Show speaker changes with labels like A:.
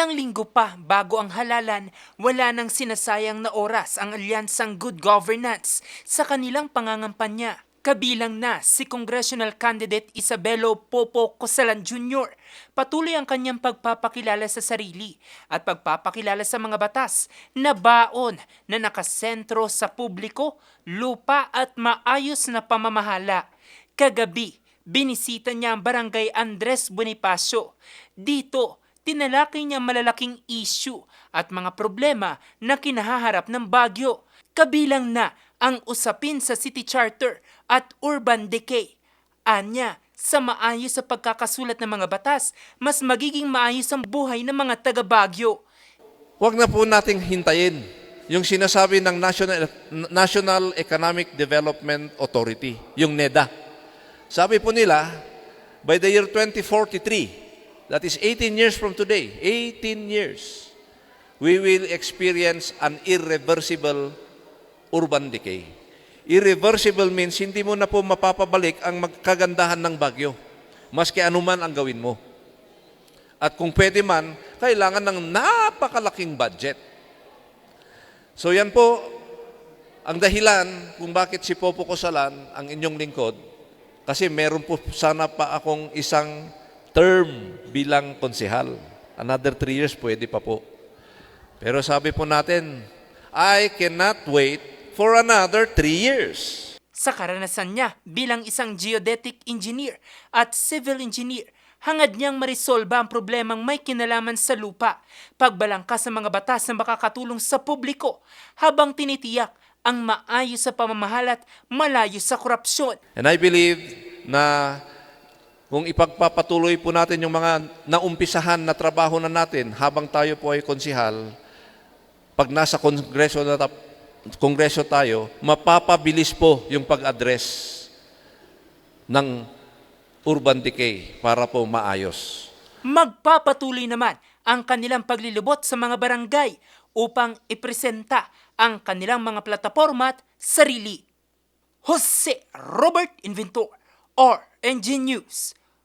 A: Ilang linggo pa bago ang halalan, wala nang sinasayang na oras ang alyansang Good Governance sa kanilang pangangampanya. Kabilang na si Congressional Candidate Isabelo Popo Cosalan Jr. Patuloy ang kanyang pagpapakilala sa sarili at pagpapakilala sa mga batas na baon na nakasentro sa publiko, lupa at maayos na pamamahala. Kagabi, binisita niya ang barangay Andres Bonifacio. Dito, tinalakay niya malalaking issue at mga problema na kinahaharap ng Bagyo. Kabilang na ang usapin sa city charter at urban decay. Anya, sa maayos sa pagkakasulat ng mga batas, mas magiging maayos ang buhay ng mga taga-Bagyo.
B: Huwag na po nating hintayin yung sinasabi ng National, National Economic Development Authority, yung NEDA. Sabi po nila, by the year 2043, that is 18 years from today, 18 years, we will experience an irreversible urban decay. Irreversible means hindi mo na po mapapabalik ang magkagandahan ng bagyo, maski anuman ang gawin mo. At kung pwede man, kailangan ng napakalaking budget. So yan po ang dahilan kung bakit si Popo Kosalan ang inyong lingkod. Kasi meron po sana pa akong isang term bilang konsehal. Another three years, pwede pa po. Pero sabi po natin, I cannot wait for another three years.
A: Sa karanasan niya bilang isang geodetic engineer at civil engineer, hangad niyang marisolba ang problemang may kinalaman sa lupa, pagbalangkas sa mga batas na makakatulong sa publiko, habang tinitiyak ang maayos sa pamamahala at malayo sa korupsyon.
B: And I believe na kung ipagpapatuloy po natin yung mga naumpisahan na trabaho na natin habang tayo po ay konsihal, pag nasa kongreso na kongreso tayo, mapapabilis po yung pag-address ng urban decay para po maayos.
A: Magpapatuloy naman ang kanilang paglilibot sa mga barangay upang ipresenta ang kanilang mga plataforma at sarili. Jose Robert Inventor, RNG News,